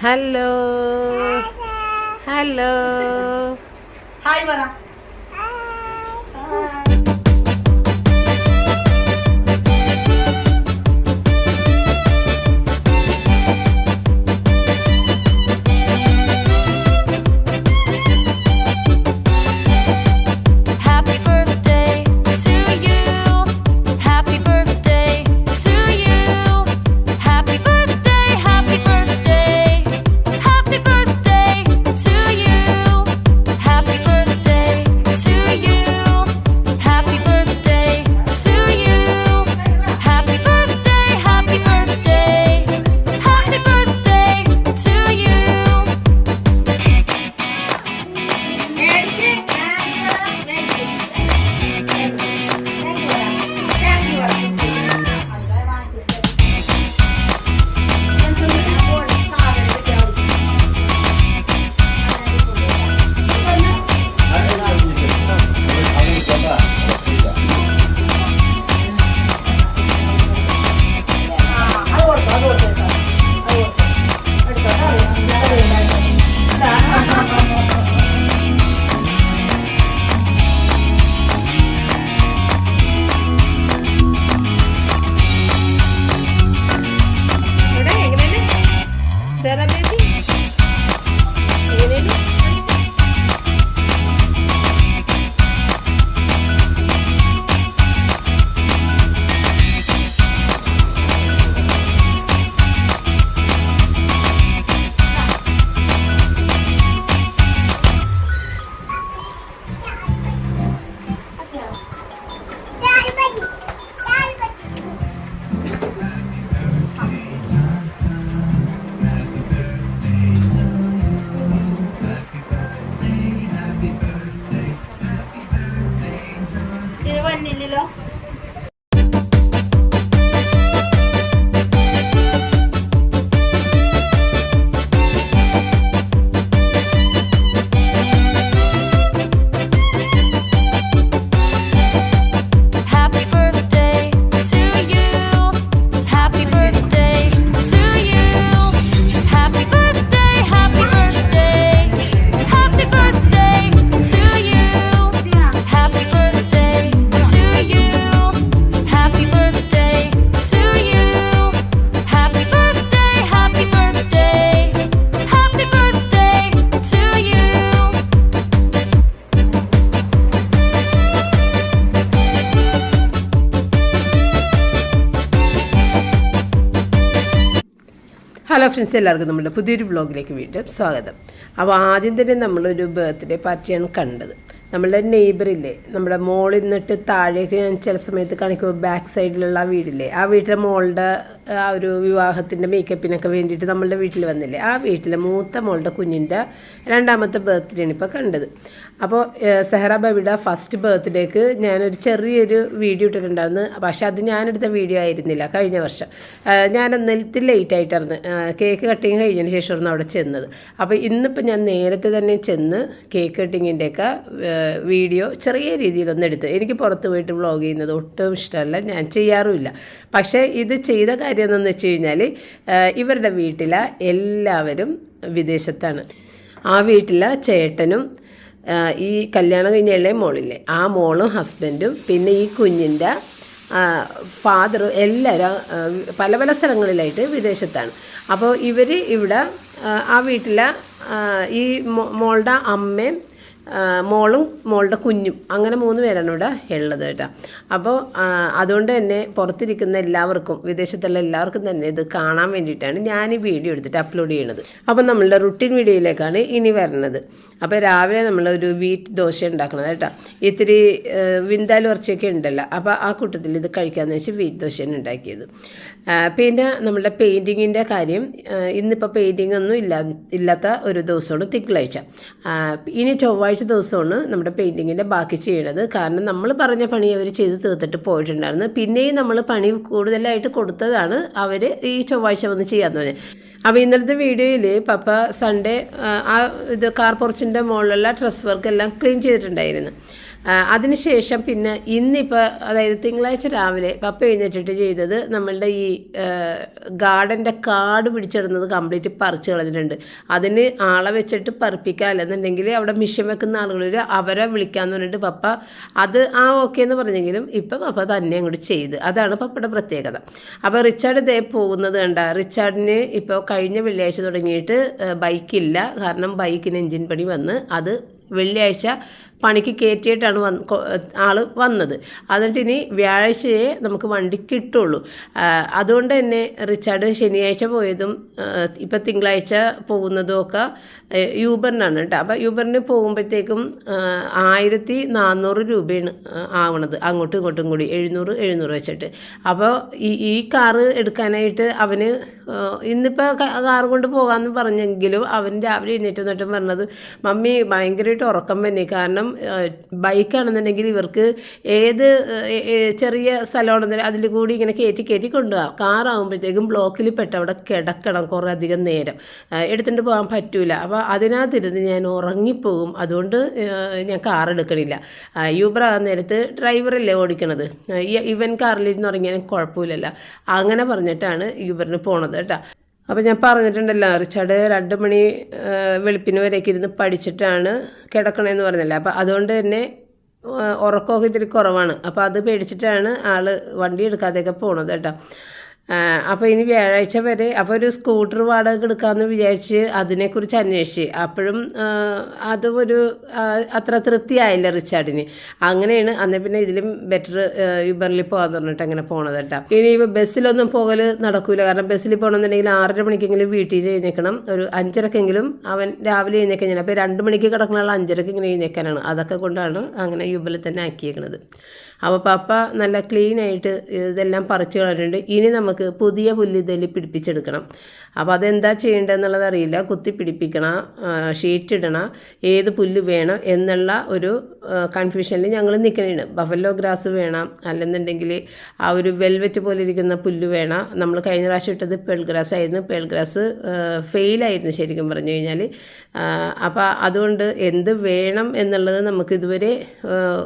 Hello hello hi പറ friends എല്ലാവർക്കും നമ്മുടെ പുതിയൊരു വ്ളോഗിലേക്ക് വീണ്ടും സ്വാഗതം. അപ്പോൾ ആദ്യം തന്നെ നമ്മളൊരു ബർത്ത്ഡേ പാർട്ടിയാണ് കണ്ടത്. നമ്മളുടെ നെയ്ബറില്ലേ നമ്മുടെ മോളിൽ നിന്നിട്ട് താഴേക്ക് ഞാൻ ചില സമയത്ത് കാണിക്കുമ്പോൾ ബാക്ക് സൈഡിലുള്ള ആ വീടില്ലേ ആ വീട്ടിലെ മോളുടെ ആ ഒരു വിവാഹത്തിന്റെ മേക്കപ്പിനൊക്കെ വേണ്ടിയിട്ട് നമ്മളുടെ വീട്ടിൽ വന്നില്ലേ? ആ വീട്ടിലെ മൂത്ത മോളുടെ കുഞ്ഞിന്റെ രണ്ടാമത്തെ ബർത്ത്ഡേ ആണ് ഇപ്പോൾ കണ്ടത് അപ്പോൾ സെഹറ ബബിയുടെ ഫസ്റ്റ് ബർത്ത്ഡേക്ക് ഞാനൊരു ചെറിയൊരു വീഡിയോ ഇട്ടിട്ടുണ്ടായിരുന്നു. പക്ഷെ അത് ഞാനെടുത്ത വീഡിയോ ആയിരുന്നില്ല കഴിഞ്ഞ വർഷം. ഞാൻ നെൽത്തിൽ ലേറ്റ് ആയിട്ടായിരുന്നു. കേക്ക് കട്ടിങ് കഴിഞ്ഞതിന് ശേഷമായിരുന്നു അവിടെ ചെന്നത്. അപ്പോൾ ഇന്നിപ്പോൾ ഞാൻ നേരത്തെ തന്നെ ചെന്ന് കേക്ക് കട്ടിങ്ങിന്റെയൊക്കെ വീഡിയോ ചെറിയ രീതിയിലൊന്ന് എടുത്ത്. എനിക്ക് പുറത്ത് പോയിട്ട് വ്ളോഗ് ചെയ്യുന്നത് ഒട്ടും ഇഷ്ടമല്ല. ഞാൻ ചെയ്യാറുമില്ല. പക്ഷേ ഇത് ചെയ്ത കാര്യം എന്തെന്ന് വെച്ച് കഴിഞ്ഞാൽ ഇവരുടെ വീട്ടിലെ എല്ലാവരും വിദേശത്താണ്. ആ വീട്ടിലെ ചേട്ടനും ഈ കല്യാണം കഴിഞ്ഞുള്ള മോളില്ലേ ആ മോളും ഹസ്ബൻഡും പിന്നെ ഈ കുഞ്ഞിന്റെ ഫാദർ എല്ലാവരും പല പല സ്ഥലങ്ങളിലായിട്ട് വിദേശത്താണ്. അപ്പോൾ ഇവർ ഇവിടെ ആ, വീട്ടിലെ ഈ മോളുടെ അമ്മയും മോളും മോളുടെ കുഞ്ഞും. അങ്ങനെ മൂന്ന് പേരാണ് ഇവിടെ ഉള്ളത് കേട്ടോ. അപ്പോൾ അതുകൊണ്ട് തന്നെ പുറത്തിരിക്കുന്ന എല്ലാവർക്കും വിദേശത്തുള്ള എല്ലാവർക്കും തന്നെ ഇത് കാണാൻ വേണ്ടിയിട്ടാണ് ഞാൻ ഈ വീഡിയോ എടുത്തിട്ട് അപ്ലോഡ് ചെയ്യണത്. അപ്പോൾ നമ്മളുടെ റുട്ടീൻ വീഡിയോയിലേക്കാണ് ഇനി വരുന്നത് അപ്പോൾ രാവിലെ നമ്മൾ ഒരു വീറ്റ് ദോശ ഉണ്ടാക്കണത് കേട്ടോ. ഇത്തിരി വിന്താൽ ഉറച്ചൊക്കെ ഉണ്ടല്ലോ. അപ്പോൾ ആ കൂട്ടത്തിൽ ഇത് കഴിക്കാമെന്ന് വെച്ച് വീറ്റ് ദോശയാണ് ഉണ്ടാക്കിയത്. പിന്നെ നമ്മളുടെ പെയിന്റിങ്ങിന്റെ കാര്യം ഇന്നിപ്പോൾ പെയിന്റിംഗ് ഒന്നും ഇല്ല ഇല്ലാത്ത ഒരു ദിവസമാണ് തിങ്കളാഴ്ച. ഇനി ചൊവ്വാഴ്ച ദിവസമാണ് നമ്മുടെ പെയിന്റിങ്ങിന്റെ ബാക്കി ചെയ്യണത്. കാരണം നമ്മൾ പറഞ്ഞ പണി അവർ ചെയ്ത് തീർത്തിട്ട് പോയിട്ടുണ്ടായിരുന്നു. പിന്നെയും നമ്മൾ പണി കൂടുതലായിട്ട് കൊടുത്തതാണ് അവർ ഈ ചൊവ്വാഴ്ച വന്ന് ചെയ്യാമെന്ന് പറഞ്ഞത് അപ്പോൾ ഇന്നലത്തെ വീഡിയോയിൽ പപ്പ സൺഡേ ആ, ഇത് കാർ പൊറച്ചിന്റെ മുകളിലുള്ള ഡ്രസ് വർക്ക് എല്ലാം ക്ലീൻ ചെയ്തിട്ടുണ്ടായിരുന്നു. അതിനുശേഷം പിന്നെ ഇന്നിപ്പോൾ അതായത് തിങ്കളാഴ്ച രാവിലെ പപ്പ എഴുന്നേറ്റിട്ട് ചെയ്തത് നമ്മളുടെ ഈ ഗാർഡന്റെ കാട് പിടിച്ചിടുന്നത് കംപ്ലീറ്റ് പറിച്ച് കളഞ്ഞിട്ടുണ്ട്. അതിന് ആളെ വെച്ചിട്ട് പറിപ്പിക്കുക അല്ലെന്നുണ്ടെങ്കിൽ അവിടെ മിഷൻ വെക്കുന്ന ആളുകളിൽ അവരെ വിളിക്കാമെന്ന് പറഞ്ഞിട്ട് പപ്പ അത് ആ ഓക്കെ എന്ന് പറഞ്ഞെങ്കിലും ഇപ്പം പപ്പ തന്നെ അങ്ങോട്ട് ചെയ്ത്. അതാണ് പപ്പയുടെ പ്രത്യേകത. അപ്പോൾ റിച്ചാർഡ് ഇതേ പോകുന്നത് കണ്ട റിച്ചാർഡിന് ഇപ്പോൾ കഴിഞ്ഞ വെള്ളിയാഴ്ച തുടങ്ങിയിട്ട് ബൈക്കില്ല. കാരണം ബൈക്കിന് എഞ്ചിൻ പണി വന്ന് അത് വെള്ളിയാഴ്ച പണിക്ക് കയറ്റിയിട്ടാണ് വന്ന് ആൾ വന്നത്. എന്നിട്ട് ഇനി വ്യാഴാഴ്ചയെ നമുക്ക് വണ്ടി കിട്ടുള്ളൂ. അതുകൊണ്ട് തന്നെ റിച്ചാർഡ് ശനിയാഴ്ച പോയതും ഇപ്പം തിങ്കളാഴ്ച പോകുന്നതും ഒക്കെ യൂബറിനാണ് കേട്ടോ. അപ്പോൾ യൂബറിന് പോകുമ്പോഴത്തേക്കും ആയിരത്തി നാനൂറ് രൂപയാണ് ആവണത്. അങ്ങോട്ടും ഇങ്ങോട്ടും കൂടി എഴുന്നൂറ് എഴുന്നൂറ് വെച്ചിട്ട്. അപ്പോൾ ഈ ഈ കാറ് എടുക്കാനായിട്ട് അവന് ഇന്നിപ്പോൾ കാർ കൊണ്ട് പോകാമെന്ന് പറഞ്ഞെങ്കിലും അവൻ രാവിലെ എഴുന്നേറ്റ് വന്നിട്ട് പറഞ്ഞത് മമ്മി ഭയങ്കരമായിട്ട് ഉറക്കം വന്നേ. കാരണം ബൈക്കാണെന്നുണ്ടെങ്കിൽ ഇവർക്ക് ഏത് ചെറിയ സ്ഥലമാണെന്നുണ്ടെങ്കിൽ അതിൽ കൂടി ഇങ്ങനെ കയറ്റി കയറ്റി കൊണ്ടുപോകാം കാറാകുമ്പോഴത്തേക്കും ബ്ലോക്കിൽ പെട്ട് അവിടെ കിടക്കണം കുറേ അധികം നേരം. എടുത്തുകൊണ്ട് പോകാൻ പറ്റൂല. അപ്പോൾ അതിനകത്തിരുന്ന് ഞാൻ ഉറങ്ങിപ്പോകും. അതുകൊണ്ട് ഞാൻ കാർ എടുക്കണില്ല. യൂബർ ആകുന്ന നേരത്ത് ഡ്രൈവറല്ലേ ഓടിക്കണത്? ഇവൻ കാറിലിരുന്ന് ഉറങ്ങിയാലും കുഴപ്പമില്ലല്ലോ. അങ്ങനെ പറഞ്ഞിട്ടാണ് യൂബറിന് പോണത് കേട്ടോ. അപ്പോൾ ഞാൻ പറഞ്ഞിട്ടുണ്ടല്ലോ റിച്ചാർഡ് രണ്ട് മണി വെളുപ്പിന് വരെയൊക്കെ ഇരുന്ന് പഠിച്ചിട്ടാണ് കിടക്കണമെന്ന് പറഞ്ഞല്ലോ? അപ്പോൾ അതുകൊണ്ട് തന്നെ ഉറക്കമൊക്കെ ഇത്തിരി കുറവാണ്. അപ്പോൾ അത് പേടിച്ചിട്ടാണ് ആൾ വണ്ടി എടുക്കാതെയൊക്കെ പോണത് കേട്ടോ. അപ്പോൾ ഇനി വ്യാഴാഴ്ച വരെ അപ്പോൾ ഒരു സ്കൂട്ടർ വാടക എടുക്കാമെന്ന് വിചാരിച്ച് അതിനെക്കുറിച്ച് അന്വേഷിച്ച്. അപ്പോഴും അത് ഒരു അത്ര തൃപ്തിയായില്ല റിച്ചാർഡിന്. അങ്ങനെയാണ് അന്ന് പിന്നെ ഇതിലും ബെറ്റർ യുബറിൽ പോകാന്ന് പറഞ്ഞിട്ട് അങ്ങനെ പോണത് കേട്ടോ. ഇനി ബസ്സിലൊന്നും പോകൽ നടക്കൂല. കാരണം ബസ്സിൽ പോകണമെന്നുണ്ടെങ്കിൽ ആറര മണിക്കെങ്കിലും വീട്ടിൽ എഴുന്നേക്കണം. ഒരു അഞ്ചരക്കെങ്കിലും അവൻ രാവിലെ എഴുന്നേക്കാൻ അപ്പോൾ രണ്ട് മണിക്ക് കിടക്കുന്ന അഞ്ചരക്ക് ഇങ്ങനെ എഴുന്നേക്കാനാണ്. അതൊക്കെ കൊണ്ടാണ് അങ്ങനെ യൂബറിൽ തന്നെ ആക്കിയേക്കണത്. അപ്പോൾ പപ്പ നല്ല ക്ലീനായിട്ട് ഇതെല്ലാം പറിച്ചു കളഞ്ഞിട്ടുണ്ട്. ഇനി നമുക്ക് പുതിയ പുല്ല് ഇതിൽ പിടിപ്പിച്ചെടുക്കണം. അപ്പോൾ അതെന്താ ചെയ്യേണ്ടതെന്നുള്ളത് അറിയില്ല. കുത്തി പിടിപ്പിക്കണം ഷീറ്റ് ഇടണം ഏത് പുല്ല് വേണം എന്നുള്ള ഒരു കൺഫ്യൂഷനിൽ ഞങ്ങൾ നിൽക്കണേണ് ബഫല്ലോ ഗ്രാസ് വേണം അല്ലെന്നുണ്ടെങ്കിൽ ആ ഒരു വെൽവെറ്റ് പോലെ ഇരിക്കുന്ന പുല്ല് വേണം. നമ്മൾ കഴിഞ്ഞ പ്രാവശ്യം ഇട്ടത് പേൾ ഗ്രാസ് ആയിരുന്നു. പേൾ ഗ്രാസ് ഫെയിലായിരുന്നു ശരിക്കും പറഞ്ഞു കഴിഞ്ഞാൽ അപ്പോൾ അതുകൊണ്ട് എന്ത് വേണം എന്നുള്ളത് നമുക്ക് ഇതുവരെ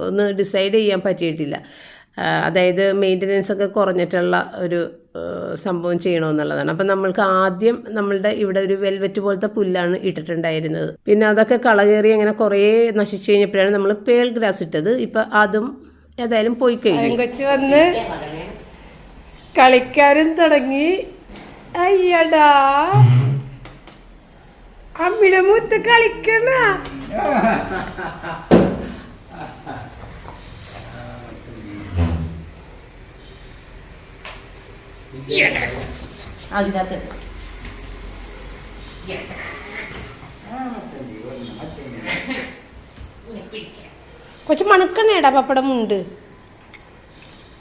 ഒന്ന് ഡിസൈഡ് ചെയ്യാൻ പറ്റിയിട്ടില്ല. ആ, അതായത് മെയിന്റനൻസ് ഒക്കെ കുറഞ്ഞിട്ടുള്ള ഒരു സംഭവം ചെയ്യണമെന്നുള്ളതാണ് അപ്പം നമ്മൾക്ക് ആദ്യം നമ്മളുടെ ഇവിടെ ഒരു വെൽവെറ്റ് പോലത്തെ പുല്ലാണ് ഇട്ടിട്ടുണ്ടായിരുന്നത്. പിന്നെ അതൊക്കെ കളകേറി അങ്ങനെ കുറേ നശിച്ചു കഴിഞ്ഞപ്പോഴാണ് നമ്മൾ പേൾ ഗ്രാസ് ഇട്ടത്. ഇപ്പം അതും ഏതായാലും പോയി കഴിഞ്ഞു. കൊച്ചു വന്ന് കളിക്കാനും തുടങ്ങി. അയ്യടാ. അമ്മിടെ മൂത്ത് കളിക്കണ. അതിനകത്ത് കൊച്ചു മണക്കണേടാ പപ്പടം ഉണ്ട്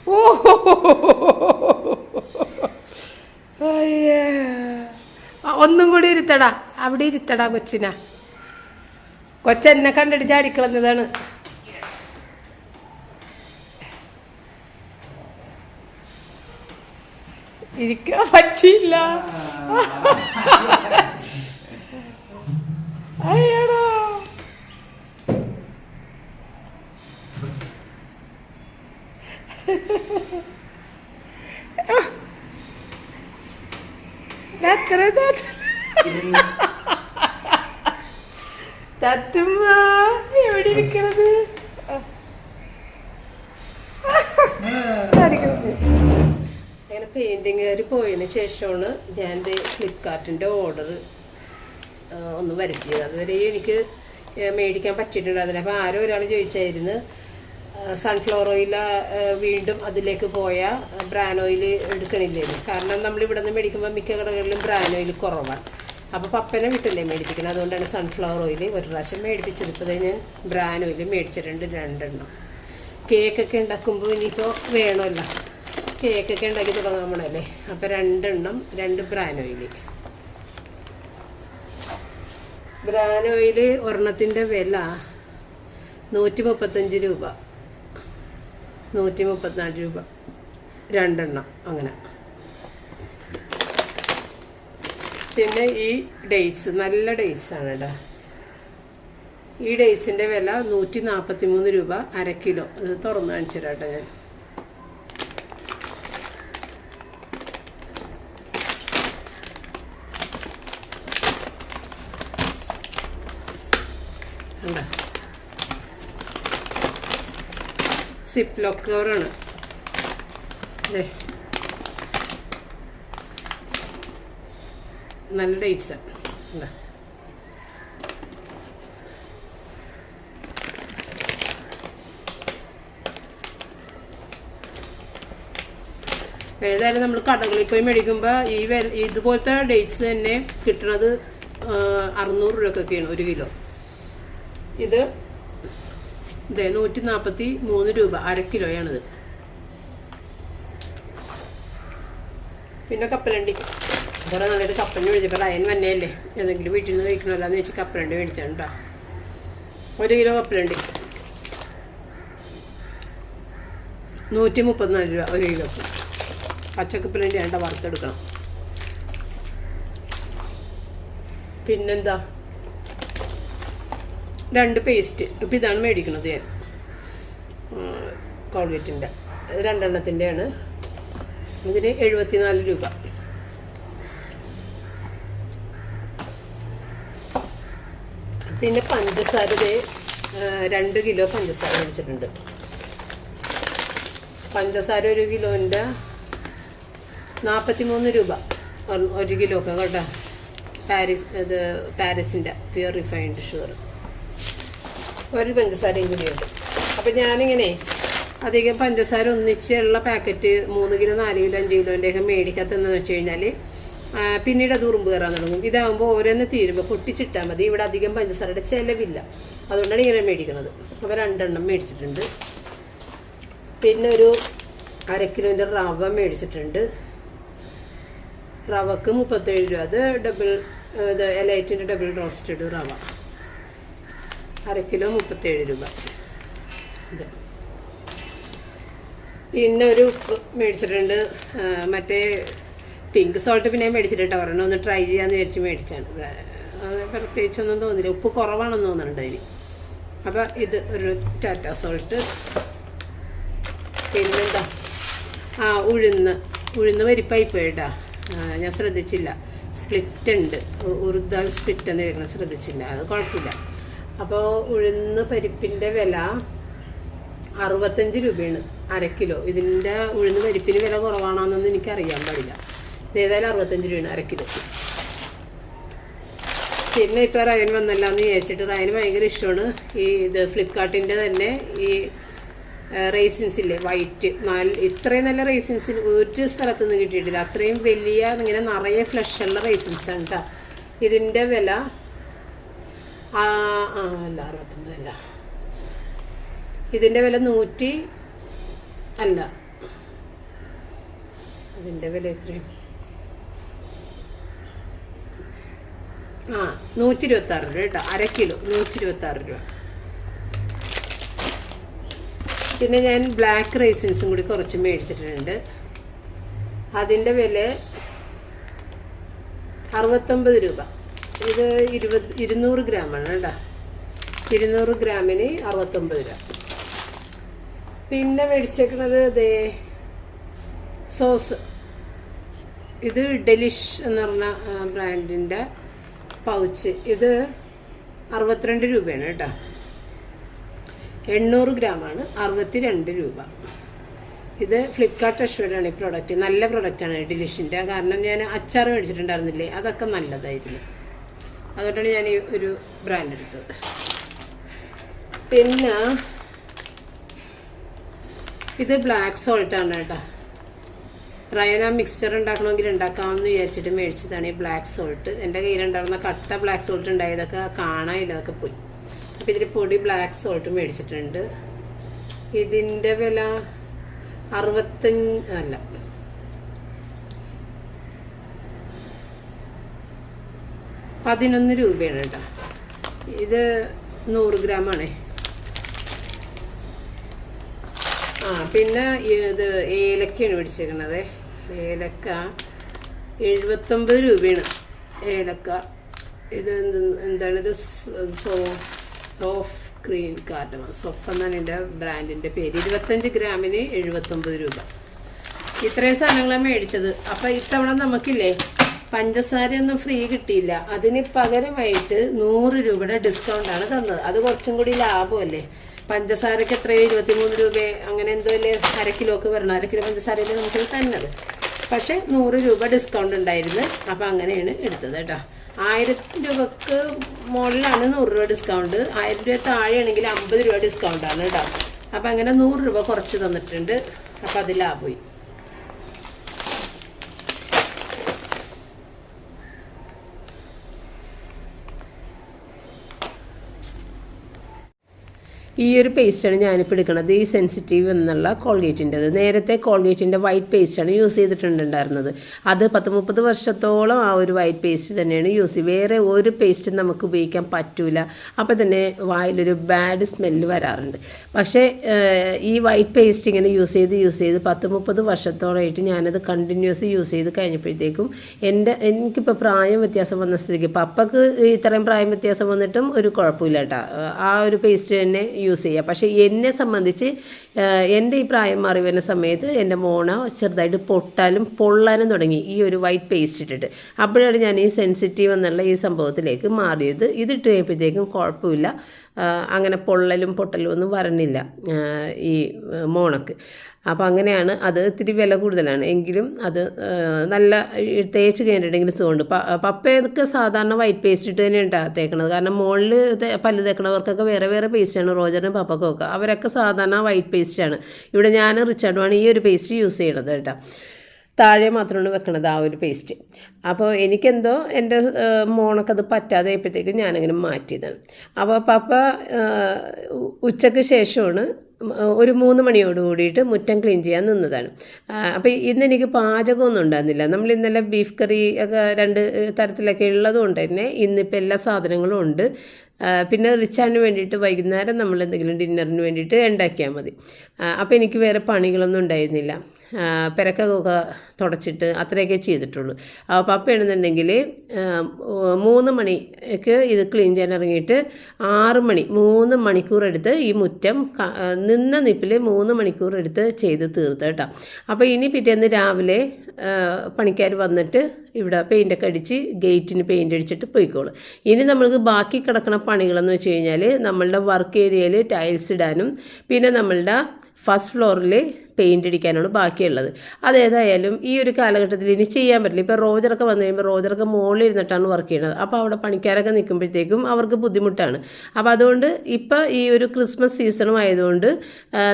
ഓ ഒന്നും കൂടി ഇരുത്തടാ. അവിടെ ഇരുത്തടാ കൊച്ചിനാ. കൊച്ചെന്നെ കണ്ടിട്ട് ചാടിക്കളഞ്ഞതാണ് ഇരിക്കാൻ പറ്റിയില്ല. അയ്യടാ. ശേഷമാണ് ഞാൻ എന്റെ ഫ്ലിപ്കാർട്ടിന്റെ ഓർഡർ ഒന്ന് വരുത്തിയത്. അതുവരെ എനിക്ക് മേടിക്കാൻ പറ്റിയിട്ടുണ്ടായിരുന്നില്ല. അപ്പോൾ ആരോ ഒരാൾ ചോദിച്ചായിരുന്നു സൺഫ്ലവർ ഓയിൽ വീണ്ടും അതിലേക്ക് പോയ ബ്രാൻ ഓയിൽ എടുക്കണില്ലേ കാരണം നമ്മൾ ഇവിടെ നിന്ന് മേടിക്കുമ്പോൾ മിക്ക കടകളിലും ബ്രാൻ ഓയിൽ കുറവാണ് അപ്പോൾ പപ്പനെ വിട്ടല്ലേ മേടിപ്പിക്കണം അതുകൊണ്ടാണ് സൺഫ്ലവർ ഓയിൽ ഒരു പ്രാവശ്യം മേടിപ്പിച്ചത്. ഇപ്പോൾ ഞാൻ ബ്രാൻ ഓയിൽ മേടിച്ചിട്ടുണ്ട് രണ്ടെണ്ണം. കേക്കൊക്കെ ഉണ്ടാക്കുമ്പോൾ ഇനിയിപ്പോൾ വേണമല്ലോ. കേക്കൊക്കെ ഉണ്ടാക്കി തുടങ്ങാൻ പോണല്ലേ? അപ്പോൾ രണ്ടെണ്ണം രണ്ട് ബ്രാൻ ഓയിൽ ബ്രാൻ ഓയിൽ ഒരെണ്ണത്തിന്റെ വില നൂറ്റി മുപ്പത്തഞ്ച് രൂപ. നൂറ്റി മുപ്പത്തിനാല് രൂപ. രണ്ടെണ്ണം അങ്ങനെ. പിന്നെ ഈ ഡേറ്റ്സ് നല്ല ഡേറ്റ്സ് ആണ് കേട്ടോ. ഈ ഡേറ്റ്സിന്റെ വില നൂറ്റി നാൽപ്പത്തി മൂന്ന് രൂപ അര കിലോ. ഇത് തുറന്ന് കാണിച്ചു കേട്ടോ ഞാൻ. സിപ്പ് ലോക്ക് കവറാണ് ദേ. നല്ല ഡേറ്റ്സ് ഏതായാലും നമ്മൾ കടകളിൽ പോയി മേടിക്കുമ്പോൾ ഈ വില ഇതുപോലത്തെ ഡേറ്റ്സ് തന്നെ കിട്ടണത് അറുന്നൂറ് രൂപക്കൊക്കെയാണ് ഒരു കിലോ. ഇത്? ഇതേ നൂറ്റി നാൽപ്പത്തി മൂന്ന് രൂപ അര കിലോയാണിത്. പിന്നെ കപ്പലണ്ടി. ഇവിടെ നല്ലൊരു കപ്പലണ്ടി മേടിച്ചപ്പോൾ അയൻ വന്നെയല്ലേ ഏതെങ്കിലും വീട്ടിൽ നിന്ന് കഴിക്കണമല്ലോ എന്ന് വെച്ച് കപ്പലണ്ടി മേടിച്ചാണ് കേട്ടോ ഒരു കിലോ കപ്പലണ്ടി. നൂറ്റി മുപ്പത്തിനാല് രൂപ ഒരു കിലോ. പച്ചക്കപ്പലണ്ടി വേണ്ട വറുത്തെടുക്കണം. പിന്നെന്താ? രണ്ട് പേസ്റ്റ് ഇപ്പം ഇതാണ് മേടിക്കുന്നത് ഞാൻ. കോൾഗേറ്റിന്റെ രണ്ടെണ്ണത്തിന്റെയാണ് ഇതിന് എഴുപത്തിനാല് രൂപ. പിന്നെ പഞ്ചസാര രണ്ട് കിലോ പഞ്ചസാര മേടിച്ചിട്ടുണ്ട്. പഞ്ചസാര ഒരു കിലോന്റെ നാൽപ്പത്തി മൂന്ന് രൂപ ഒരു കിലോ ഒക്കെ കേട്ടോ. പാരീസ് ഇത് പാരീസിന്റെ പ്യുർ റിഫൈൻഡ് ഷുഗർ ഒരു പഞ്ചസാരയും കൂടിയുണ്ട് അപ്പം ഞാനിങ്ങനെ അധികം പഞ്ചസാര ഒന്നിച്ചുള്ള പാക്കറ്റ് മൂന്ന് കിലോ നാല് കിലോ അഞ്ച് കിലോന്റെ ഒക്കെ മേടിക്കാത്തതെന്ന് വെച്ച് കഴിഞ്ഞാൽ പിന്നീട് അത് ഉറുമ്പ് കയറാൻ തുടങ്ങും. ഇതാകുമ്പോൾ ഓരോന്ന് തീരുമ്പോൾ പൊട്ടിച്ചിട്ടാൽ മതി. ഇവിടെ അധികം പഞ്ചസാരയുടെ ചിലവില്ല. അതുകൊണ്ടാണ് ഇങ്ങനെ മേടിക്കുന്നത് അപ്പോൾ രണ്ടെണ്ണം മേടിച്ചിട്ടുണ്ട്. പിന്നെ ഒരു അര കിലോന്റെ റവ മേടിച്ചിട്ടുണ്ട്. റവക്ക് മുപ്പത്തേഴ് രൂപ. അത് ഡബിൾ ഇത് എലൈറ്റിന്റെ ഡബിൾ റോസ്റ്റഡ് റവ. അര കിലോ മുപ്പത്തേഴ് രൂപ. പിന്നെ ഒരു ഉപ്പ് മേടിച്ചിട്ടുണ്ട്. മറ്റേ പിങ്ക് സോൾട്ട് പിന്നെ മേടിച്ചിട്ട് ഒരെണ്ണം ഒന്ന് ട്രൈ ചെയ്യാന്ന് വിചാരിച്ച് മേടിച്ചാണ്. പ്രത്യേകിച്ചൊന്നും തോന്നില്ല. ഉപ്പ് കുറവാണെന്ന് തോന്നുന്നുണ്ട് അതിന്. അപ്പോൾ ഇത് ഒരു ടാറ്റ സോൾട്ട് പിന്നെന്താ ആ ഉഴുന്ന്. ഉഴുന്ന് വരിപ്പായി പോയിട്ടാ. ഞാൻ ശ്രദ്ധിച്ചില്ല. സ്പ്ലിറ്റ് ഉണ്ട്. ഉറുദാൽ സ്പ്ലിറ്റ് എന്ന് വരുന്നത് ശ്രദ്ധിച്ചില്ല. അത് കുഴപ്പമില്ല. അപ്പോൾ ഉഴുന്ന് പരിപ്പിന്റെ വില അറുപത്തഞ്ച് രൂപയാണ് അര കിലോ. ഇതിന്റെ ഉഴുന്ന് പരിപ്പിന് വില കുറവാണോന്നൊന്നും എനിക്കറിയാൻ പാടില്ല. ഇത് ഏതായാലും അറുപത്തഞ്ച് രൂപയാണ് അര കിലോ. പിന്നെ ഇപ്പോൾ റയൻ വന്നല്ല എന്ന് വിചാരിച്ചിട്ട് റയന് ഭയങ്കര ഇഷ്ടമാണ്. ഈ ഇത് ഫ്ലിപ്കാർട്ടിന്റെ തന്നെ ഈ റേസിൻസ് ഇല്ലേ വൈറ്റ്. നല്ല ഇത്രയും നല്ല റേസിൻസ് ഒരു സ്ഥലത്ത് നിന്ന് കിട്ടിയിട്ടില്ല. അത്രയും വലിയ ഇങ്ങനെ നിറയെ ഫ്ലഷുള്ള ആണ് കേട്ടോ ഇതിന്റെ വില അല്ല അറുപത്തൊമ്പതല്ല ഇതിന്റെ വില നൂറ്റി അല്ല. അതിന്റെ വില എത്രയും ആ നൂറ്റി ഇരുപത്തി ആറ് രൂപ കേട്ടോ. അര കിലോ നൂറ്റി ഇരുപത്തി ആറ് രൂപ. പിന്നെ ഞാൻ ബ്ലാക്ക് റൈസിൻസും കൂടി കുറച്ച് മേടിച്ചിട്ടുണ്ട്. അതിന്റെ വില അറുപത്തൊമ്പത് രൂപ. ഇത് ഇരുപത് ഇരുന്നൂറ് ഗ്രാമാണ് കേട്ടോ. ഇരുന്നൂറ് ഗ്രാമിന് അറുപത്തൊമ്പത് രൂപ. പിന്നെ മേടിച്ചേക്കണത് ദേ സോസ്. ഇത് ഡെലിഷ് എന്ന് പറഞ്ഞ ബ്രാൻഡിന്റെ പൗച്ച്. ഇത് അറുപത്തിരണ്ട് രൂപയാണ് കേട്ടോ. എണ്ണൂറ് ഗ്രാമാണ് അറുപത്തി രണ്ട് രൂപ. ഇത് ഫ്ലിപ്കാർട്ട് അഷ്വറാണ് ഈ പ്രോഡക്റ്റ് നല്ല പ്രോഡക്റ്റാണ് ഡിലിഷിന്റെ കാരണം ഞാൻ അച്ചാർ മേടിച്ചിട്ടുണ്ടായിരുന്നില്ലേ? അതൊക്കെ നല്ലതായിരുന്നു. അതുകൊണ്ടാണ് ഞാൻ ഈ ഒരു ബ്രാൻഡ് എടുത്തത്. പിന്നെ ഇത് ബ്ലാക്ക് സോൾട്ടാണ് കേട്ടോ. റയന മിക്സ്ചർ ഉണ്ടാക്കണമെങ്കിൽ ഉണ്ടാക്കാമെന്ന് വിചാരിച്ചിട്ട് മേടിച്ചതാണ് ഈ ബ്ലാക്ക് സോൾട്ട് എന്റെ കയ്യിലുണ്ടായിരുന്ന കട്ട ബ്ലാക്ക് സോൾട്ട് ഉണ്ടായതൊക്കെ കാണാനില്ല അതൊക്കെ പോയി. അപ്പോൾ ഇതിൽ പൊടി ബ്ലാക്ക് സോൾട്ട് മേടിച്ചിട്ടുണ്ട്. ഇതിന്റെ വില അറുപത്തഞ്ച് അല്ല പതിനൊന്ന് രൂപയാണ് കേട്ടോ. ഇത് നൂറ് ഗ്രാമാണേ. ആ പിന്നെ ഇത് ഏലക്കയാണ് മേടിച്ചേക്കണത്. ഏലക്ക എഴുപത്തൊമ്പത് രൂപയാണ്. ഏലക്ക. ഇത് എന്താണ് ഇത്? So Sof green card Sof എന്നാണ് എന്റെ ബ്രാൻഡിന്റെ പേര്. ഇരുപത്തഞ്ച് ഗ്രാമിന് എഴുപത്തൊമ്പത് രൂപ. ഇത്രയും സാധനങ്ങളാണ് മേടിച്ചത്. അപ്പോൾ ഇത്തവണ നമുക്കില്ലേ പഞ്ചസാരയൊന്നും ഫ്രീ കിട്ടിയില്ല. അതിന് പകരമായിട്ട് നൂറ് രൂപയുടെ ഡിസ്കൗണ്ടാണ് തന്നത്. അത് കുറച്ചും കൂടി ലാഭമല്ലേ? പഞ്ചസാരക്ക് എത്രയോ? ഇരുപത്തിമൂന്ന് രൂപ. അങ്ങനെ എന്തോ അല്ലേ? അര കിലോക്ക് വരണം. അര കിലോ പഞ്ചസാരയിൽ നമുക്ക് തന്നത്. പക്ഷേ നൂറ് രൂപ ഡിസ്കൗണ്ട് ഉണ്ടായിരുന്നു. അപ്പോൾ അങ്ങനെയാണ് എടുത്തത് കേട്ടോ. ആയിരം രൂപക്ക് മുകളിലാണ് നൂറ് രൂപ ഡിസ്കൗണ്ട് ആയിരം രൂപ താഴെയാണെങ്കിൽ അമ്പത് രൂപ ഡിസ്കൗണ്ടാണ് കേട്ടോ. അപ്പോൾ അങ്ങനെ നൂറ് രൂപ കുറച്ച് തന്നിട്ടുണ്ട്. അപ്പോൾ അത് ലാഭമായി. ഈ ഒരു പേസ്റ്റാണ് ഞാനിപ്പോൾ എടുക്കുന്നത് ഈ സെൻസിറ്റീവ് എന്നുള്ള കോൾഗേറ്റിന്റെത് നേരത്തെ കോൾഗേറ്റിന്റെ വൈറ്റ് പേസ്റ്റാണ് യൂസ് ചെയ്തിട്ടുണ്ടായിരുന്നത്. അത് പത്ത് മുപ്പത് വർഷത്തോളം ആ ഒരു വൈറ്റ് പേസ്റ്റ് തന്നെയാണ് യൂസ് ചെയ്യുക വേറെ ഒരു പേസ്റ്റും നമുക്ക് ഉപയോഗിക്കാൻ പറ്റൂല. അപ്പോൾ തന്നെ വായിലൊരു ബാഡ് സ്മെല്ല് വരാറുണ്ട്. പക്ഷേ ഈ വൈറ്റ് പേസ്റ്റ് ഇങ്ങനെ യൂസ് ചെയ്ത് യൂസ് ചെയ്ത് പത്ത് മുപ്പത് വർഷത്തോളമായിട്ട് ഞാനത് കണ്ടിന്യൂസ് യൂസ് ചെയ്ത് കഴിഞ്ഞപ്പോഴത്തേക്കും എന്റെ എനിക്കിപ്പോൾ പ്രായം വ്യത്യാസം വന്ന സ്ഥിതിക്ക് പപ്പക്ക് ഇത്രയും പ്രായം വ്യത്യാസം വന്നിട്ടും ഒരു കുഴപ്പമില്ല കേട്ടോ ആ ഒരു പേസ്റ്റ് തന്നെ യൂസ് ചെയ്യുക പക്ഷേ എന്നെ സംബന്ധിച്ച് എന്റെ ഈ പ്രായം മാറി വരുന്ന സമയത്ത് എന്റെ മോണ ചെറുതായിട്ട് പൊട്ടാലും പൊള്ളാനും തുടങ്ങി ഈ ഒരു വൈറ്റ് പേസ്റ്റ് ഇട്ടിട്ട്. അപ്പോഴാണ് ഞാൻ ഈ സെൻസിറ്റീവ് എന്നുള്ള ഈ സംഭവത്തിലേക്ക് മാറിയത്. ഇതിട്ട് കഴിയുമ്പോഴത്തേക്കും കുഴപ്പമില്ല. അങ്ങനെ പൊള്ളലും പൊട്ടലും ഒന്നും വരണില്ല ഈ മോണക്ക്. അപ്പോൾ അങ്ങനെയാണ് അത് ഇത്തിരി വില കൂടുതലാണ്. എങ്കിലും അത് നല്ല തേച്ച് കഴിഞ്ഞിട്ടുണ്ടെങ്കിൽ സുഖമുണ്ട്. പപ്പയൊക്കെ സാധാരണ വൈറ്റ് പേസ്റ്റ് ഇട്ട് തന്നെ ഉണ്ടാ തേക്കണത്. കാരണം മുകളിൽ പല്ല് തേക്കണവർക്കൊക്കെ വേറെ വേറെ പേസ്റ്റാണ് റോജറിനും പപ്പക്കും ഒക്കെ. അവരൊക്കെ സാധാരണ വൈറ്റ് പേസ്റ്റാണ് ഇവിടെ ഞാൻ റിച്ചാർഡുമാണ് ഈ ഒരു പേസ്റ്റ് യൂസ് ചെയ്യണത് കേട്ടോ താഴെ മാത്രമാണ് വെക്കണത് ആ ഒരു പേസ്റ്റ് അപ്പോൾ എനിക്കെന്തോ എന്റെ മോണക്കത് പറ്റാതെ ആയപ്പോഴത്തേക്കും ഞാനങ്ങനെ മാറ്റിയതാണ്. അപ്പോൾ പപ്പ ഉച്ചയ്ക്ക് ശേഷമാണ് ഒരു മൂന്ന് മണിയോട് കൂടിയിട്ട് മുറ്റം ക്ലീൻ ചെയ്യാൻ നിന്നതാണ്. അപ്പോൾ ഇന്ന് എനിക്ക് പാചകമൊന്നും ഉണ്ടായിരുന്നില്ല. നമ്മൾ ഇന്നലെ ബീഫ് കറി ഒക്കെ രണ്ട് തരത്തിലൊക്കെ ഉള്ളതുകൊണ്ട് തന്നെ ഇന്നിപ്പോൾ എല്ലാ സാധനങ്ങളും ഉണ്ട്. പിന്നെ റിച്ചാറിന് വേണ്ടിയിട്ട് വൈകുന്നേരം നമ്മൾ എന്തെങ്കിലും ഡിന്നറിന് വേണ്ടിയിട്ട് ഉണ്ടാക്കിയാൽ മതി. അപ്പോൾ എനിക്ക് വേറെ പണികളൊന്നും ഉണ്ടായിരുന്നില്ല. ആ, പെരക്കൊക്കെ തുടച്ചിട്ട് അത്രയൊക്കെ ചെയ്തിട്ടുള്ളൂ. അപ്പോൾ പപ്പയാണെന്നുണ്ടെങ്കിൽ മൂന്ന് മണിക്ക് ഇത് ക്ലീൻ ചെയ്യാൻ ഇറങ്ങിയിട്ട് ആറ് മണി മൂന്ന് മണിക്കൂർ എടുത്ത് ഈ മുറ്റം നിന്ന നിപ്പിൽ മൂന്ന് മണിക്കൂർ എടുത്ത് ചെയ്ത് തീർത്ത് കേട്ടോ. അപ്പോൾ ഇനി പിറ്റേന്ന് രാവിലെ പണിക്കാർ വന്നിട്ട് ഇവിടെ പെയിന്റൊക്കെ അടിച്ച് ഗേറ്റിന് പെയിന്റ് അടിച്ചിട്ട് പോയിക്കോളും. ഇനി നമ്മൾക്ക് ബാക്കി കിടക്കുന്ന പണികളെന്ന് വെച്ച് കഴിഞ്ഞാൽ നമ്മളുടെ വർക്ക് ഏരിയയിൽ ടൈൽസ് ഇടാനും പിന്നെ നമ്മളുടെ ഫസ്റ്റ് ഫ്ലോറിൽ പെയിന്റ് അടിക്കാനാണ് ബാക്കിയുള്ളത്. അതേതായാലും ഈ ഒരു കാലഘട്ടത്തിൽ ഇനി ചെയ്യാൻ പറ്റില്ല. ഇപ്പോൾ റോജറൊക്കെ വന്നു കഴിയുമ്പോൾ റോജറൊക്കെ മുകളിൽ ഇരുന്നിട്ടാണ് വർക്ക് ചെയ്യുന്നത്. അപ്പോൾ അവിടെ പണിക്കാരൊക്കെ നിൽക്കുമ്പോഴത്തേക്കും അവർക്ക് ബുദ്ധിമുട്ടാണ്. അപ്പോൾ അതുകൊണ്ട് ഇപ്പോൾ ഈ ഒരു ക്രിസ്മസ് സീസണും ആയതുകൊണ്ട്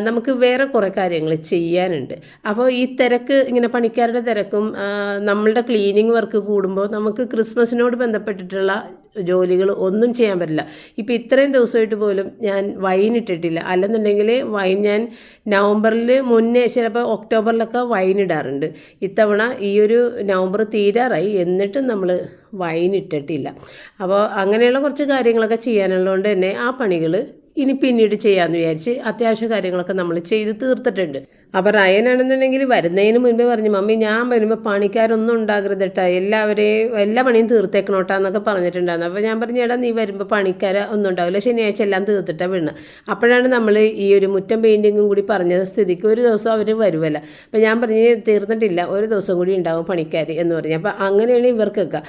നമുക്ക് വേറെ കുറേ കാര്യങ്ങൾ ചെയ്യാനുണ്ട്. അപ്പോൾ ഈ തിരക്ക് ഇങ്ങനെ പണിക്കാരുടെ തിരക്കും നമ്മളുടെ ക്ലീനിങ് വർക്ക് കൂടുമ്പോൾ നമുക്ക് ക്രിസ്മസിനോട് ബന്ധപ്പെട്ടിട്ടുള്ള ജോലികൾ ഒന്നും ചെയ്യാൻ പറ്റില്ല. ഇപ്പോൾ ഇത്രയും ദിവസമായിട്ട് പോലും ഞാൻ വൈൻ ഇട്ടിട്ടില്ല. അല്ലെന്നുണ്ടെങ്കിൽ വൈൻ ഞാൻ നവംബറിൽ മുന്നേ ചിലപ്പോൾ ഒക്ടോബറിലൊക്കെ വൈൻ ഇടാറുണ്ട്. ഇത്തവണ ഈ ഒരു നവംബർ തീരാറായി. എന്നിട്ടും നമ്മൾ വൈൻ ഇട്ടിട്ടില്ല. അപ്പോൾ അങ്ങനെയുള്ള കുറച്ച് കാര്യങ്ങളൊക്കെ ചെയ്യാനുള്ളതുകൊണ്ട് തന്നെ ആ പണികൾ ഇനി പിന്നീട് ചെയ്യാമെന്ന് വിചാരിച്ച് അത്യാവശ്യ കാര്യങ്ങളൊക്കെ നമ്മൾ ചെയ്ത് തീർത്തിട്ടുണ്ട്. അപ്പോൾ റയനാണെന്നുണ്ടെങ്കിൽ വരുന്നതിന് മുൻപേ പറഞ്ഞു മമ്മി ഞാൻ വരുമ്പോൾ പണിക്കാരൊന്നും ഉണ്ടാകരുത് കേട്ടോ എല്ലാവരെയും എല്ലാ പണിയും തീർത്തേക്കണോട്ടാ എന്നൊക്കെ പറഞ്ഞിട്ടുണ്ടായിരുന്നു. അപ്പോൾ ഞാൻ പറഞ്ഞു എടാ നീ വരുമ്പോൾ പണിക്കാർ ഒന്നും ഉണ്ടാവില്ല. ശനിയാഴ്ച എല്ലാം തീർത്തിട്ടാണ് വീണ് അപ്പോഴാണ് നമ്മൾ ഈ ഒരു മുറ്റം പെയിന്റിങ്ങും കൂടി പറഞ്ഞ സ്ഥിതിക്ക് ഒരു ദിവസം അവർ വരുമല്ല അപ്പോൾ ഞാൻ പറഞ്ഞ് തീർന്നിട്ടില്ല. ഒരു ദിവസം കൂടി ഉണ്ടാവും പണിക്കാർ എന്ന് പറഞ്ഞു. അപ്പോൾ അങ്ങനെയാണ് ഇവർക്കൊക്കെ.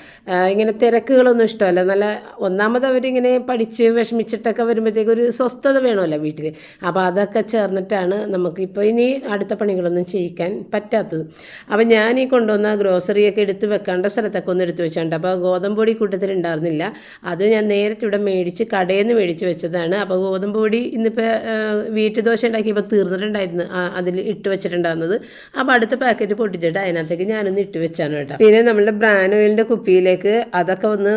ഇങ്ങനെ തിരക്കുകളൊന്നും ഇഷ്ടമല്ല. നല്ല ഒന്നാമത് അവരിങ്ങനെ പഠിച്ച് വിഷമിച്ചിട്ടൊക്കെ വരുമ്പോഴത്തേക്ക് ഒരു സ്വസ്ഥത വേണമല്ലോ വീട്ടിൽ അപ്പോൾ അതൊക്കെ ചേർന്നിട്ടാണ് നമുക്കിപ്പോൾ ഇനി അടുത്ത പണികളൊന്നും ചെയ്യിക്കാൻ പറ്റാത്തത്. അപ്പം ഞാൻ ഈ കൊണ്ടുവന്ന ഗ്രോസറിയൊക്കെ എടുത്ത് വെക്കേണ്ട സ്ഥലത്തൊക്കെ ഒന്ന് എടുത്ത് വെച്ചിട്ടുണ്ട് അപ്പോൾ ഗോതമ്പ് പൊടി കൂട്ടത്തിൽ ഉണ്ടായിരുന്നില്ല. അത് ഞാൻ നേരത്തെ ഇവിടെ മേടിച്ച് കടയിൽ നിന്ന് മേടിച്ച് വെച്ചതാണ്. അപ്പോൾ ഗോതമ്പ് പൊടി ഇന്നിപ്പോൾ വീട്ടു ദോശ ഉണ്ടാക്കിയപ്പോൾ തീർന്നിട്ടുണ്ടായിരുന്നു. അതിൽ ഇട്ട് വെച്ചിട്ടുണ്ടായിരുന്നത്. അപ്പോൾ അടുത്ത പാക്കറ്റ് പൊട്ടിച്ചിട്ട് അതിനകത്തേക്ക് ഞാനൊന്ന് ഇട്ട് വെച്ചാണ് കേട്ടോ. പിന്നെ നമ്മളുടെ ബ്രാൻ ഓയിലിന്റെ കുപ്പിയിലേക്ക് അതൊക്കെ ഒന്ന്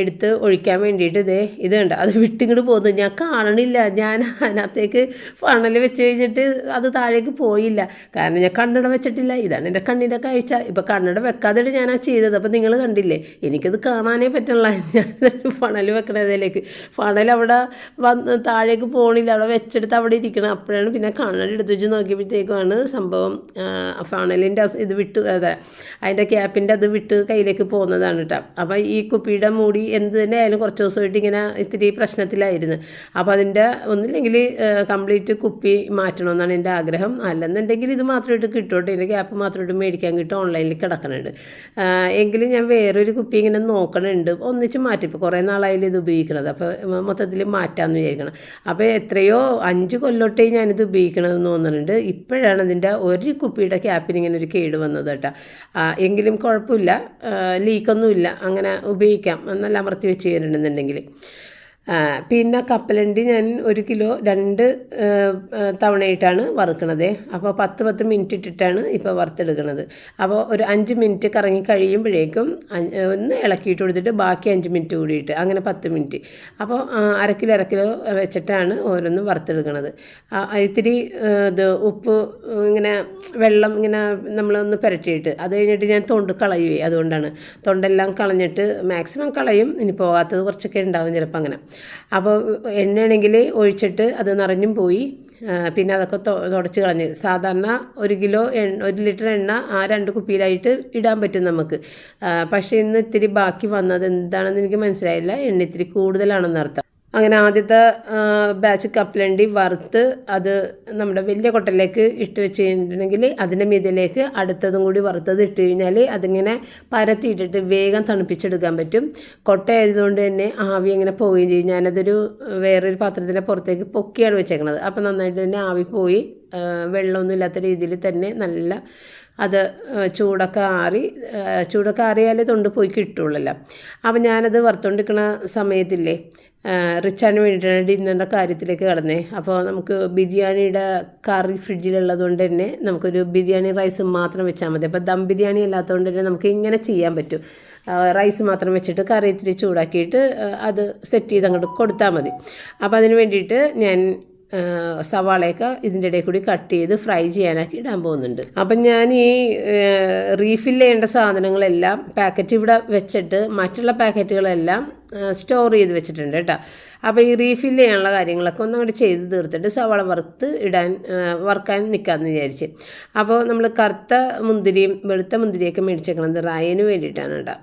എടുത്ത് ഒഴിക്കാൻ വേണ്ടിയിട്ട് ഇതേ ഇത് കണ്ട? അത് വിട്ടിങ്ങോട്ട് പോകുന്നത് ഞാൻ കാണണില്ല. ഞാൻ അതിനകത്തേക്ക് ഫണൽ വെച്ച് കഴിഞ്ഞിട്ട് അത് താഴേക്ക് പോകും പോയില്ല. കാരണം ഞാൻ കണ്ണട വെച്ചിട്ടില്ല. ഇതാണ് എന്റെ കണ്ണിന്റെ കാഴ്ച. ഇപ്പോൾ കണ്ണട വെക്കാതെ ഞാനാ ചെയ്തത്. അപ്പോൾ നിങ്ങൾ കണ്ടില്ലേ? എനിക്കത് കാണാനേ പറ്റണില്ല. ഞാൻ ഫണൽ വെക്കണതിലേക്ക്. ഫണൽ അവിടെ വന്ന് താഴേക്ക് പോകണില്ല അവിടെ വെച്ചെടുത്ത് അവിടെ ഇരിക്കണം. അപ്പോഴാണ് പിന്നെ കണ്ണട എടുത്ത് വെച്ച് നോക്കിയപ്പോഴത്തേക്കുമാണ് സംഭവം ഫണലിന്റെ ഇത് വിട്ട് അതെ അതിന്റെ ക്യാപ്പിന്റെ അത് വിട്ട് കയ്യിലേക്ക് പോകുന്നതാണ് കേട്ടോ. അപ്പോൾ ഈ കുപ്പിയുടെ മൂടി എന്ത് തന്നെ ആയാലും കുറച്ച് ദിവസമായിട്ട് ഇങ്ങനെ ഇത്തിരി പ്രശ്നത്തിലായിരുന്നു. അപ്പോൾ അതിന്റെ ഒന്നില്ലെങ്കിൽ കംപ്ലീറ്റ് കുപ്പി മാറ്റണമെന്നാണ് എന്റെ ആഗ്രഹം. അല്ലെന്നുണ്ടെങ്കിൽ ഇത് മാത്രമായിട്ട് കിട്ടുമോട്ടെ ഇതിന്റെ ക്യാപ്പ് മാത്രമായിട്ട് മേടിക്കാൻ കിട്ടും. ഓൺലൈനിൽ കിടക്കണുണ്ട്. എങ്കിലും ഞാൻ വേറൊരു കുപ്പി ഇങ്ങനെ നോക്കണുണ്ട്. ഒന്നിച്ച് മാറ്റി ഇപ്പോൾ കുറേ നാളായാലും ഇത് ഉപയോഗിക്കണത്. അപ്പോൾ മൊത്തത്തിൽ മാറ്റാമെന്ന് വിചാരിക്കണം. അപ്പോൾ എത്രയോ അഞ്ച് കൊല്ലോട്ടേ ഞാനിത് ഉപയോഗിക്കണമെന്ന് തോന്നുന്നുണ്ട് ഇപ്പോഴാണ് ഇതിന്റെ ഒരു കുപ്പിയുടെ ക്യാപ്പിന് ഇങ്ങനെ ഒരു കേട് വന്നത് കേട്ടോ. എങ്കിലും കുഴപ്പമില്ല. ലീക്കൊന്നുമില്ല അങ്ങനെ ഉപയോഗിക്കാം. നല്ല അമർത്തി വെച്ച് കഴിഞ്ഞിട്ടുണ്ടെന്നുണ്ടെങ്കിൽ പിന്നെ കപ്പലണ്ടി ഞാൻ ഒരു കിലോ രണ്ട് തവണയിട്ടാണ് വറുക്കണത്. അപ്പോൾ പത്ത് പത്ത് മിനിറ്റ് ഇട്ടിട്ടാണ് ഇപ്പോൾ വറുത്തെടുക്കുന്നത് അപ്പോൾ ഒരു അഞ്ച് മിനിറ്റ് കറങ്ങി കഴിയുമ്പോഴേക്കും ഒന്ന് ഇളക്കിയിട്ട് കൊടുത്തിട്ട് ബാക്കി അഞ്ച് മിനിറ്റ് കൂടിയിട്ട് അങ്ങനെ പത്ത് മിനിറ്റ്. അപ്പോൾ അരക്കിലോ അരക്കിലോ കിലോ അര കിലോ വെച്ചിട്ടാണ് ഓരോന്നും വറുത്തെടുക്കുന്നത് ഇത്തിരി ഇത് ഉപ്പ് ഇങ്ങനെ വെള്ളം ഇങ്ങനെ നമ്മളൊന്ന് പുരട്ടിയിട്ട് അത് കഴിഞ്ഞിട്ട് ഞാൻ തൊണ്ട് കളയുവേ അതുകൊണ്ടാണ്. തൊണ്ടെല്ലാം കളഞ്ഞിട്ട് മാക്സിമം കളയും ഇനി പോകാത്തത് കുറച്ചൊക്കെ ഉണ്ടാവും ചിലപ്പോൾ അങ്ങനെ. അപ്പോൾ എണ്ണയാണെങ്കിൽ ഒഴിച്ചിട്ട് അത് നിറഞ്ഞും പോയി. പിന്നെ അതൊക്കെ തുടച്ച് കളഞ്ഞ്. സാധാരണ ഒരു കിലോ എണ്ണ ഒരു ലിറ്റർ എണ്ണ ആ രണ്ട് കുപ്പിയിലായിട്ട് ഇടാൻ പറ്റും നമുക്ക്. പക്ഷേ ഇന്ന് ഇത്തിരി ബാക്കി വന്നത് എന്താണെന്ന് എനിക്ക് മനസ്സിലായില്ല. എണ്ണ ഇത്തിരി കൂടുതലാണെന്ന് അർത്ഥം അങ്ങനെ ആദ്യത്തെ ബാച്ച് കപ്പലണ്ടി വറുത്ത് അത് നമ്മുടെ വലിയ കൊട്ടലിലേക്ക് ഇട്ട് വെച്ച് കഴിഞ്ഞിട്ടുണ്ടെങ്കിൽ അതിന്റെ മീതിലേക്ക് അടുത്തതും കൂടി വറുത്തത് ഇട്ട് കഴിഞ്ഞാൽ അതിങ്ങനെ പരത്തിയിട്ടിട്ട് വേഗം തണുപ്പിച്ചെടുക്കാൻ പറ്റും. കൊട്ട ആയതുകൊണ്ട് തന്നെ ആവി ഇങ്ങനെ പോവുകയും ചെയ്യും. ഞാനതൊരു വേറൊരു പാത്രത്തിന്റെ പുറത്തേക്ക് പൊക്കിയാണ് വെച്ചേക്കണത്. അപ്പോൾ നന്നായിട്ട് തന്നെ ആവി പോയി. വെള്ളമൊന്നും ഇല്ലാത്ത രീതിയിൽ തന്നെ നല്ല അത് ചൂടൊക്കെ ആറി ചൂടൊക്കെ ആറിയാലേ തൊണ്ട് പോയി കിട്ടുള്ളല്ലോ അപ്പം ഞാനത് വറുത്തോണ്ടിരിക്കണ സമയത്തില്ലേ ആ, റിച്ചാന് വേണ്ടിയിട്ടാണ് ഡിന്നറിന്റെ കാര്യത്തിലേക്ക് കടന്നേ. അപ്പോൾ നമുക്ക് ബിരിയാണിയുടെ കറി ഫ്രിഡ്ജിലുള്ളത് കൊണ്ട് തന്നെ നമുക്കൊരു ബിരിയാണി റൈസ് മാത്രം വെച്ചാൽ മതി. അപ്പോൾ ദം ബിരിയാണി അല്ലാത്തതുകൊണ്ട് തന്നെ നമുക്ക് ഇങ്ങനെ ചെയ്യാൻ പറ്റും. റൈസ് മാത്രം വെച്ചിട്ട് കറി ഇത്തിരി ചൂടാക്കിയിട്ട് അത് സെറ്റ് ചെയ്ത് അങ്ങോട്ട് കൊടുത്താൽ മതി. അപ്പോൾ അതിന് വേണ്ടിയിട്ട് ഞാൻ സവാളയൊക്കെ ഇതിന്റെ ഇടയിൽ കൂടി കട്ട് ചെയ്ത് ഫ്രൈ ചെയ്യാനാക്കി ഇടാൻ പോകുന്നുണ്ട്. അപ്പം ഞാൻ ഈ റീഫിൽ ചെയ്യേണ്ട സാധനങ്ങളെല്ലാം പാക്കറ്റ് ഇവിടെ വെച്ചിട്ട് മറ്റുള്ള പാക്കറ്റുകളെല്ലാം സ്റ്റോർ ചെയ്ത് വെച്ചിട്ടുണ്ട് കേട്ടോ. അപ്പോൾ ഈ റീഫിൽ ചെയ്യാനുള്ള കാര്യങ്ങളൊക്കെ ഒന്നും അങ്ങോട്ട് ചെയ്ത് തീർത്തിട്ട് സവാള വറുത്ത് ഇടാൻ വറുക്കാൻ നിൽക്കാമെന്ന് വിചാരിച്ച്. അപ്പോൾ നമ്മൾ കറുത്ത മുന്തിരിയും വെളുത്ത മുന്തിരിയൊക്കെ മേടിച്ചേക്കണത് റയന് വേണ്ടിയിട്ടാണ് കേട്ടോ.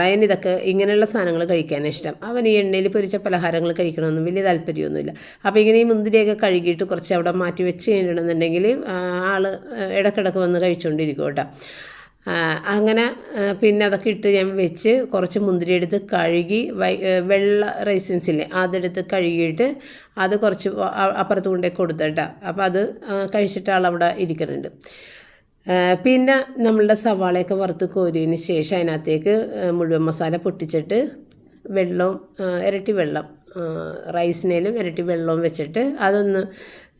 റയൻ ഇതൊക്കെ ഇങ്ങനെയുള്ള സാധനങ്ങൾ കഴിക്കാൻ ഇഷ്ടം. അവൻ ഈ എണ്ണയിൽ പൊരിച്ച പലഹാരങ്ങൾ കഴിക്കണമെന്നും വലിയ താല്പര്യമൊന്നുമില്ല. അപ്പോൾ ഇങ്ങനെ ഈ മുന്തിരിയൊക്കെ കഴുകിയിട്ട് കുറച്ച് അവിടെ മാറ്റി വെച്ച് കഴിഞ്ഞിട്ടുണ്ടെന്നുണ്ടെങ്കിൽ ആൾ ഇടക്കിടക്ക് വന്ന് കഴിച്ചുകൊണ്ടിരിക്കും കേട്ടോ. അങ്ങനെ പിന്നെ അതൊക്കെ ഇട്ട് ഞാൻ വെച്ച് കുറച്ച് മുന്തിരി എടുത്ത് കഴുകി വൈ വെള്ള റൈസിൻസ് ഇല്ലേ അതെടുത്ത് കഴുകിയിട്ട് അത് കുറച്ച് അപ്പുറത്ത് കൊണ്ടേ കൊടുത്തട്ടാ അപ്പോൾ അത് കഴിച്ചിട്ട് ആളവിടെ ഇരിക്കുന്നുണ്ട്. പിന്നെ നമ്മളുടെ സവാളയൊക്കെ വറുത്ത് കോരിയതിന് ശേഷം അതിനകത്തേക്ക് മുഴുവൻ മസാല പൊട്ടിച്ചിട്ട് വെള്ളവും ഇരട്ടി വെള്ളം റൈസിനേലും ഇരട്ടി വെള്ളവും വെച്ചിട്ട് അതൊന്ന്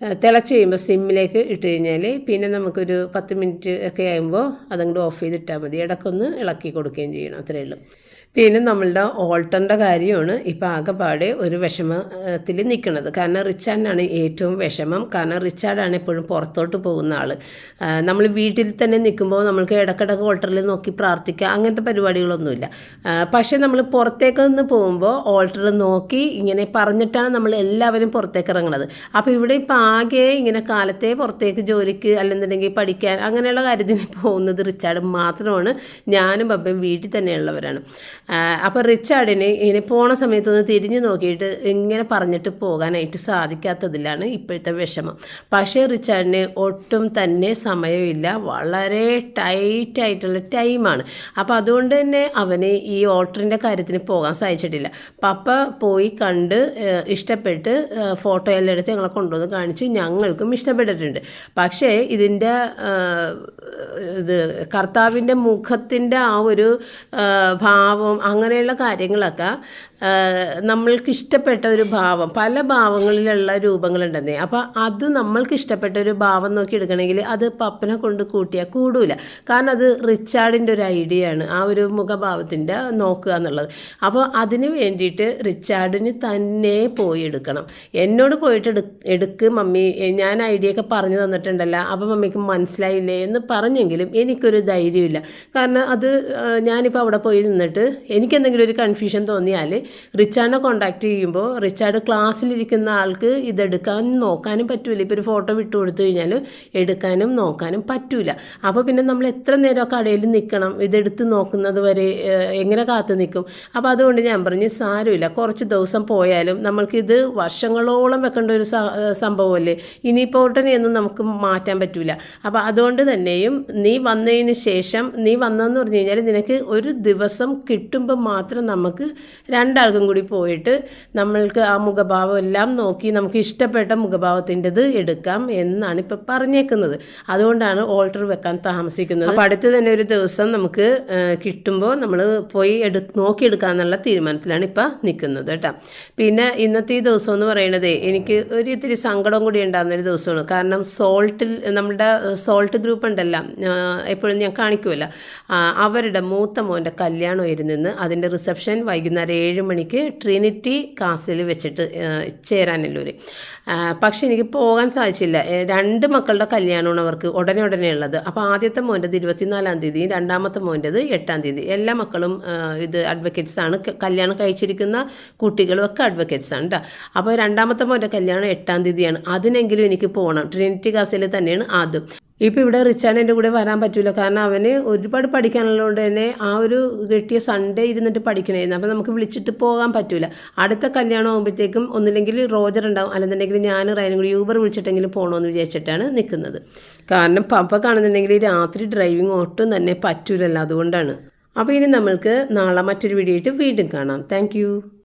തിളച്ച് കഴിയുമ്പോൾ സിമ്മിലേക്ക് ഇട്ട് കഴിഞ്ഞാൽ പിന്നെ നമുക്കൊരു പത്ത് മിനിറ്റ് ഒക്കെ ആകുമ്പോൾ അതങ്ങോട്ട് ഓഫ് ചെയ്തിട്ടാൽ മതി. ഇടയ്ക്കൊന്ന് ഇളക്കി കൊടുക്കുകയും ചെയ്യണം. അത്രയേ ഉള്ളൂ. പിന്നെ നമ്മളുടെ ഓൾട്ടറിന്റെ കാര്യമാണ് ഇപ്പോൾ ആകെപ്പാടെ ഒരു വിഷമത്തിൽ നിൽക്കുന്നത്. കാരണം റിച്ചാർഡിനാണ് ഏറ്റവും വിഷമം. കാരണം റിച്ചാർഡാണ് എപ്പോഴും പുറത്തോട്ട് പോകുന്ന ആൾ. നമ്മൾ വീട്ടിൽ തന്നെ നിൽക്കുമ്പോൾ നമ്മൾക്ക് ഇടക്കിടക്ക് ഓൾട്ടറിൽ നോക്കി പ്രാർത്ഥിക്കുക അങ്ങനത്തെ പരിപാടികളൊന്നുമില്ല. പക്ഷേ നമ്മൾ പുറത്തേക്ക് നിന്ന് പോകുമ്പോൾ ഓൾട്ടർ നോക്കി ഇങ്ങനെ പറഞ്ഞിട്ടാണ് നമ്മൾ എല്ലാവരും പുറത്തേക്ക് ഇറങ്ങുന്നത് അപ്പോൾ ഇവിടെ ഇപ്പോൾ ആകെ ഇങ്ങനെ കാലത്തെ പുറത്തേക്ക് ജോലിക്ക് അല്ലെന്നുണ്ടെങ്കിൽ പഠിക്കാൻ അങ്ങനെയുള്ള കാര്യത്തിന് പോകുന്നത് റിച്ചാർഡ് മാത്രമാണ്. ഞാനും പപ്പയും വീട്ടിൽ തന്നെയുള്ളവരാണ്. അപ്പോൾ റിച്ചാർഡിന് ഇങ്ങനെ പോണ സമയത്തൊന്ന് തിരിഞ്ഞു നോക്കിയിട്ട് ഇങ്ങനെ പറഞ്ഞിട്ട് പോകാനായിട്ട് സാധിക്കാത്തതിലാണ് ഇപ്പോഴത്തെ വിഷമം. പക്ഷേ റിച്ചാർഡിന് ഒട്ടും തന്നെ സമയമില്ല. വളരെ ടൈറ്റായിട്ടുള്ള ടൈമാണ് അപ്പോൾ അതുകൊണ്ട് തന്നെ അവന് ഈ ഓൾട്ടറിന്റെ കാര്യത്തിന് പോകാൻ സാധിച്ചിട്ടില്ല. പപ്പ പോയി കണ്ട് ഇഷ്ടപ്പെട്ട് ഫോട്ടോ എല്ലാം എടുത്ത് ഞങ്ങളെ കൊണ്ടുവന്ന് കാണിച്ച് ഞങ്ങൾക്കും ഇഷ്ടപ്പെട്ടിട്ടുണ്ട്. പക്ഷേ ഇതിന്റെ ഇത് കർത്താവിന്റെ മുഖത്തിന്റെ ആ ഒരു ഏഹ്, അങ്ങനെയുള്ള കാര്യങ്ങളൊക്കെ നമ്മൾക്ക് ഇഷ്ടപ്പെട്ട ഒരു ഭാവം പല ഭാവങ്ങളിലുള്ള രൂപങ്ങളുണ്ടെന്നേ. അപ്പോൾ അത് നമ്മൾക്ക് ഇഷ്ടപ്പെട്ട ഒരു ഭാവം നോക്കി എടുക്കണമെങ്കിൽ അത് പപ്പനെ കൊണ്ട് കൂട്ടിയാൽ കൂടൂല. കാരണം അത് റിച്ചാർഡിന്റെ ഒരു ഐഡിയ ആണ് ആ ഒരു മുഖഭാവത്തിന്റെ നോക്കുക എന്നുള്ളത്. അപ്പോൾ അതിന് വേണ്ടിയിട്ട് റിച്ചാർഡിന് തന്നെ പോയി എടുക്കണം. എന്നോട് പോയിട്ട് എടു എടുക്ക് മമ്മി ഞാൻ ഐഡിയ ഒക്കെ പറഞ്ഞു തന്നിട്ടുണ്ടല്ലോ അപ്പോൾ മമ്മിക്ക് മനസ്സിലായില്ലേ എന്ന് പറഞ്ഞെങ്കിലും എനിക്കൊരു ധൈര്യമില്ല. കാരണം അത് ഞാനിപ്പോൾ അവിടെ പോയി നിന്നിട്ട് എനിക്കെന്തെങ്കിലും ഒരു കൺഫ്യൂഷൻ തോന്നിയാൽ റിച്ചാർഡിനെ കോണ്ടാക്ട് ചെയ്യുമ്പോൾ റിച്ചാർഡ് ക്ലാസ്സിലിരിക്കുന്ന ആൾക്ക് ഇതെടുക്കാനും നോക്കാനും പറ്റൂല. ഇപ്പോൾ ഒരു ഫോട്ടോ വിട്ടു കൊടുത്തു കഴിഞ്ഞാൽ എടുക്കാനും നോക്കാനും പറ്റൂല. അപ്പോൾ പിന്നെ നമ്മൾ എത്ര നേരം കടയിൽ നിൽക്കണം? ഇതെടുത്ത് നോക്കുന്നത് വരെ എങ്ങനെ കാത്തു നിൽക്കും? അപ്പോൾ അതുകൊണ്ട് ഞാൻ പറഞ്ഞു സാരമില്ല. കുറച്ച് ദിവസം പോയാലും നമ്മൾക്കിത് വർഷങ്ങളോളം വെക്കേണ്ട ഒരു സംഭവമല്ലേ? ഇനിയിപ്പോൾ ഉടനെയൊന്നും നമുക്ക് മാറ്റാൻ പറ്റൂല. അപ്പോൾ അതുകൊണ്ട് തന്നെയും നീ വന്നതിന് ശേഷം നീ വന്നതെന്ന് പറഞ്ഞു കഴിഞ്ഞാൽ നിനക്ക് ഒരു ദിവസം കിട്ടുമ്പോൾ മാത്രം നമുക്ക് രണ്ടാൾക്കും കൂടി പോയിട്ട് നമ്മൾക്ക് ആ മുഖഭാവം എല്ലാം നോക്കി നമുക്ക് ഇഷ്ടപ്പെട്ട മുഖഭാവത്തിന്റെത് എടുക്കാം എന്നാണ് ഇപ്പം പറഞ്ഞേക്കുന്നത്. അതുകൊണ്ടാണ് ഓൾട്ടർ വെക്കാൻ താമസിക്കുന്നത്. അപ്പോൾ അടുത്ത് തന്നെ ഒരു ദിവസം നമുക്ക് കിട്ടുമ്പോൾ നമ്മൾ പോയി എടു നോക്കിയെടുക്കാന്നുള്ള തീരുമാനത്തിലാണ് ഇപ്പം നിൽക്കുന്നത് കേട്ടോ. പിന്നെ ഇന്നത്തെ ഈ ദിവസം എന്ന് പറയണത് എനിക്ക് ഒരു ഇത്തിരി സങ്കടം കൂടി ഉണ്ടാകുന്ന ഒരു ദിവസമാണ്. കാരണം സോൾട്ടിൽ നമ്മുടെ സോൾട്ട് ഗ്രൂപ്പ് ഉണ്ടല്ലോ എപ്പോഴും ഞാൻ കാണിക്കുമല്ലോ അവരുടെ മൂത്ത മോന്റെ കല്യാണം ഇരുന്ന് അതിന്റെ റിസപ്ഷൻ വൈകുന്നേരം ഏഴ് മണിക്ക് ട്രിനിറ്റി കാസിൽ വെച്ചിട്ട് ചേരാനല്ലൂർ പക്ഷെ എനിക്ക് പോകാൻ സാധിച്ചില്ല. രണ്ട് മക്കളുടെ കല്യാണമാണ് അവർക്ക് ഉടനെ ഉടനെ ഉള്ളത്. അപ്പോൾ ആദ്യത്തെ മോന്റെത് ഇരുപത്തിനാലാം തീയതി രണ്ടാമത്തെ മോന്റെത് എട്ടാം തീയതി. എല്ലാ മക്കളും ഇത് അഡ്വക്കേറ്റ്സ് ആണ്. കല്യാണം കഴിച്ചിരിക്കുന്ന കുട്ടികളും ഒക്കെ അഡ്വക്കേറ്റ്സ് ആണ് കേട്ടോ അപ്പോൾ രണ്ടാമത്തെ മോന്റെ കല്യാണം എട്ടാം തീയതിയാണ്. അതിനെങ്കിലും എനിക്ക് പോകണം ട്രിനിറ്റി കാസിൽ തന്നെയാണ് ആദ്യം. ഇപ്പോൾ ഇവിടെ റിച്ചാർഡ് എന്റെ കൂടെ വരാൻ പറ്റില്ല കാരണം അവന് ഒരുപാട് പഠിക്കാനുള്ളതുകൊണ്ട് തന്നെ ആ ഒരു കിട്ടിയ സൺഡേ ഇരുന്നിട്ട് പഠിക്കണമായിരുന്നു. അപ്പോൾ നമുക്ക് വിളിച്ചിട്ട് പോകാൻ പറ്റില്ല അടുത്ത കല്യാണം ആകുമ്പോഴത്തേക്കും ഒന്നില്ലെങ്കിൽ റോജർ ഉണ്ടാവും. അല്ലെന്നുണ്ടെങ്കിൽ ഞാൻ റൈനും കൂടി യൂബർ വിളിച്ചിട്ടെങ്കിലും പോകണമെന്ന് വിചാരിച്ചിട്ടാണ് നിൽക്കുന്നത് കാരണം പപ്പ കാണുന്നുണ്ടെങ്കിൽ രാത്രി ഡ്രൈവിംഗ് ഒട്ടും തന്നെ പറ്റൂലല്ലോ അതുകൊണ്ടാണ്. അപ്പോൾ ഇനി നമ്മൾക്ക് നാളെ മറ്റൊരു വീഡിയോ ആയിട്ട് വീണ്ടും കാണാം. താങ്ക്